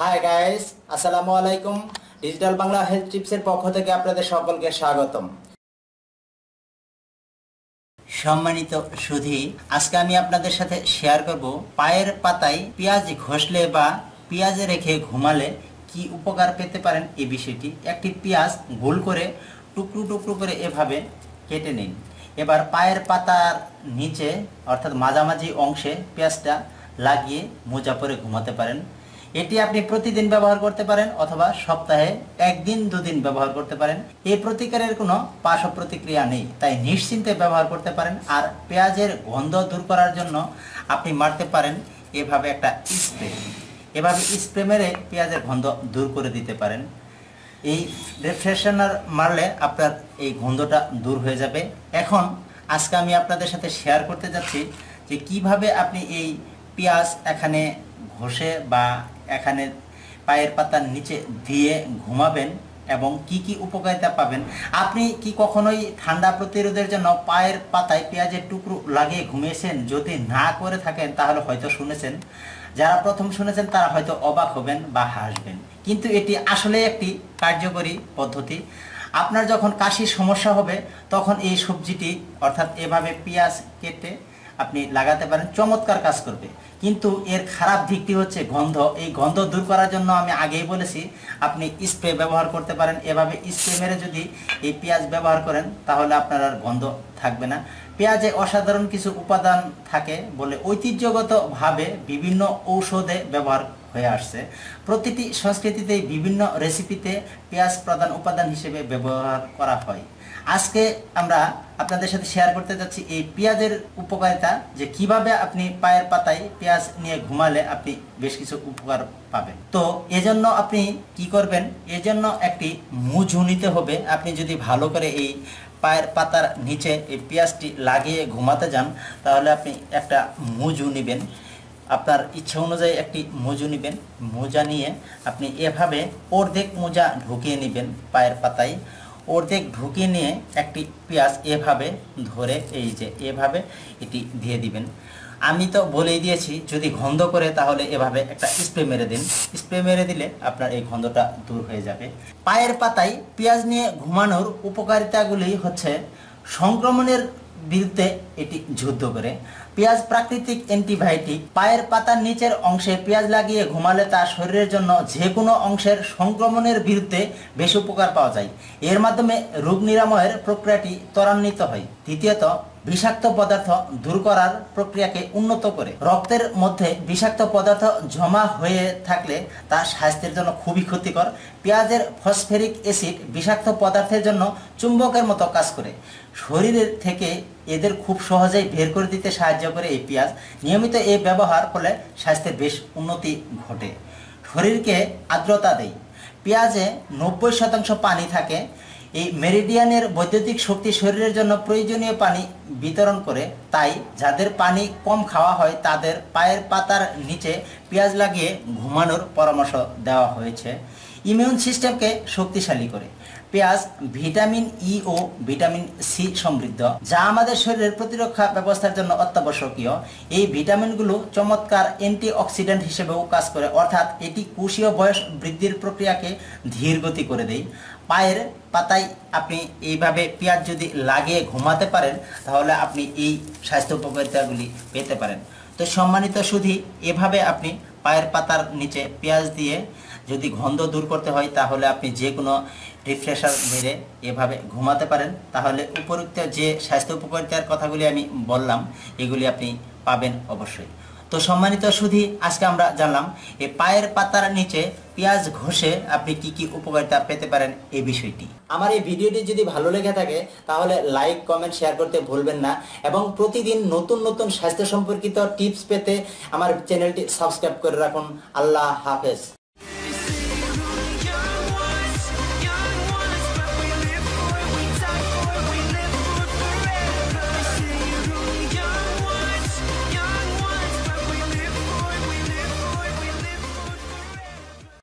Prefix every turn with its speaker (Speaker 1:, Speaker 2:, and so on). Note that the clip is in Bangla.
Speaker 1: আসসালামু আলাইকুম ডিজিটাল বাংলা হেলথ টিপসের পক্ষ থেকে আপনাদের সকলকে স্বাগতম। সম্মানিত সুধি, আজকে আমি আপনাদের সাথে শেয়ার করব পায়ের পাতায় পেঁয়াজ ঘষলে বা পেঁয়াজ রেখে ঘুমালে কি উপকার পেতে পারেন এই বিষয়টি। একটি পেঁয়াজ গোল করে টুকরো টুকরো করে এভাবে কেটে নিন। এবার পায়ের পাতার নিচে, অর্থাৎ মাঝামাঝি অংশে পেঁয়াজটা লাগিয়ে মোজা পরে ঘুমাতে পারেন। এটি আপনি প্রতিদিন ব্যবহার করতে পারেন অথবা সপ্তাহে একদিন, দুদিন ব্যবহার করতে পারেন। এই প্রতিকারের কোনো পার্শ্ব প্রতিক্রিয়া নেই। তাই নিশ্চিন্তে ব্যবহার করতে পারেন আর পেঁয়াজের গন্ধ দূর করার জন্য আপনি মারতে পারেন এভাবে একটা স্প্রে। এভাবে স্প্রে মেরে পেঁয়াজের গন্ধ দূর করে দিতে পারেন। এই রিফ্রেশনার মারলে আপনার এই গন্ধটা দূর হয়ে যাবে। এখন আজকে আমি আপনাদের সাথে শেয়ার করতে যাচ্ছি যে কীভাবে আপনি এই পেঁয়াজ এখানে ঘষে বা এখানে পায়ের পাতার নিচে দিয়ে ঘুমাবেন এবং কি কি উপকারিতা পাবেন? আপনি কি কখনোই ঠান্ডা প্রতিরোধের জন্য পায়ের পাতায় পেঁয়াজের টুকরো লাগিয়ে ঘুমিয়েছেন? যদি না করে থাকেন, তাহলে হয়তো শুনেছেন। যারা প্রথম শুনেছেন, তারা হয়তো অবাক হবেন বা হাসবেন। কিন্তু এটি আসলে একটি কার্যকরী পদ্ধতি। আপনার যখন কাশির সমস্যা হবে, তখন এই সবজিটি, অর্থাৎ এভাবে পেঁয়াজ কেটে আপনি লাগাতে পারেন, চমৎকার কাজ করবে। কিন্তু এর খারাপ দিকটি হচ্ছে গন্ধ। এই গন্ধ দূর করার জন্য আমি আগেই বলেছি, আপনি স্প্রে ব্যবহার করতে পারেন। এভাবে স্প্রে মেরে যদি এই পেঁয়াজ ব্যবহার করেন, তাহলে আপনার আর গন্ধ থাকবে না। পেঁয়াজে অসাধারণ কিছু উপাদান থাকে বলে ঐতিহ্যগতভাবে বিভিন্ন ঔষধে ব্যবহার হয়ে আসছে। প্রতিটি সংস্কৃতিতে বিভিন্ন রেসিপিতে পেঁয়াজ প্রধান উপাদান হিসেবে ব্যবহার করা হয়। আজকে আমরা আপনাদের সাথে শেয়ার করতে যাচ্ছি এই পেঁয়াজের উপকারিতা, যে কীভাবে আপনি পায়ের পাতায় পেঁয়াজ নিয়ে ঘুমালে আপনি বেশ কিছু উপকার পাবেন। তো এজন্য আপনি কি করবেন? এজন্য একটি মুজু নিতে হবে। আপনি যদি ভালো করে এই পায়ের পাতার নিচে এই পেঁয়াজটি লাগিয়ে ঘুমাতে যান, তাহলে আপনি একটা মুজু নেবেন। আপনার ইচ্ছা অনুযায়ী একটি মোজু নেবেন। মোজা নিয়ে আপনি এভাবে অর্ধেক মোজা ঢুকিয়ে নেবেন পায়ের পাতায়। অর্ধেক ঢুকিয়ে নিয়ে একটি পেঁয়াজ এভাবে ধরে, এই যে এভাবে এটি দিয়ে দিবেন। আমি তো বলেই দিয়েছি, যদি গন্ধ করে তাহলে এভাবে একটা স্প্রে মেরে দিন। স্প্রে মেরে দিলে আপনার এই গন্ধটা দূর হয়ে যাবে। পায়ের পাতায় পেঁয়াজ নিয়ে ঘুমানোর উপকারিতাগুলি হচ্ছে, সংক্রমণের বিরুদ্ধে এটি যুদ্ধ করে। পেঁয়াজ প্রাকৃতিক অ্যান্টিবায়োটিক। পায়ের পাতার নিচের অংশে পেঁয়াজ লাগিয়ে ঘুমালে তা শরীরের জন্য যে কোনো অংশের সংক্রমণের বিরুদ্ধে বেশ উপকার পাওয়া যায়। এর মাধ্যমে রোগ নিরাময়ের প্রক্রিয়াটি ত্বরান্বিত হয়। দ্বিতীয়ত, বিষাক্ত পদার্থ দূর করার প্রক্রিয়াকে উন্নত করে। রক্তের মধ্যে বিষাক্ত পদার্থ জমা হয়ে থাকলে তা স্বাস্থ্যের জন্য খুবই ক্ষতিকর। পেঁয়াজের ফসফেরিক অ্যাসিড বিষাক্ত পদার্থের জন্য চুম্বকের মতো কাজ করে। শরীরের থেকে এদের খুব সহজেই বের করে দিতে সাহায্য করে এই পেঁয়াজ। নিয়মিত এই ব্যবহার ফলে স্বাস্থ্যে বেশ উন্নতি ঘটে। শরীরকে আর্দ্রতা দেয়। পেঁয়াজে নব্বই শতাংশ পানি থাকে। এই মেরিডিয়ানের বৈদ্যুতিক শক্তি শরীরের জন্য প্রয়োজনীয় পানি বিতরণ করে, তাই যাদের পানি কম খাওয়া হয় তাদের পায়ের পাতার নিচে পেঁয়াজ লাগিয়ে ঘুমানোর পরামর্শ দেওয়া হয়েছে। ইমিউন সিস্টেমকে শক্তিশালী করে। পেঁয়াজ, ভিটামিন ই ও ভিটামিন সি সমৃদ্ধ, যা আমাদের শরীরের প্রতিরক্ষা ব্যবস্থার জন্য অত্যাবশ্যকীয়। এই ভিটামিনগুলো চমৎকার অ্যান্টিঅক্সিডেন্ট হিসেবেও কাজ করে, অর্থাৎ এটি কোষীয় বয়স বৃদ্ধির প্রক্রিয়াকে ধীর গতি করে দেয়। পায়ের পাতায় আপনি এইভাবে পেঁয়াজ যদি লাগিয়ে ঘুমাতে পারেন, তাহলে আপনি এই স্বাস্থ্য উপকারিতাগুলি পেতে পারেন। তো সম্মানিত সুধি, এভাবে আপনি পায়ের পাতার নিচে পেঁয়াজ দিয়ে যদি গন্ধ দূর করতে হয়, তাহলে আপনি যে কোনো রিফ্রেশার মেরে এভাবে ঘুমাতে পারেন। তাহলে উপরুক্ত যে স্বাস্থ্য উপকারিতার কথাগুলি আমি বললাম, এগুলি আপনি পাবেন অবশ্যই। তো সম্মানিত সুধী, আজকে আমরা জানলাম এই পায়ের পাতার নিচে পেঁয়াজ ঘষে আপনি কি কি উপকারিতা পেতে পারেন এই বিষয়টি। আমার এই ভিডিওটি যদি ভালো লেগে থাকে, তাহলে লাইক, কমেন্ট, শেয়ার করতে ভুলবেন না এবং প্রতিদিন নতুন নতুন স্বাস্থ্য সম্পর্কিত টিপস পেতে আমার চ্যানেলটি সাবস্ক্রাইব করে রাখুন। আল্লাহ হাফেজ।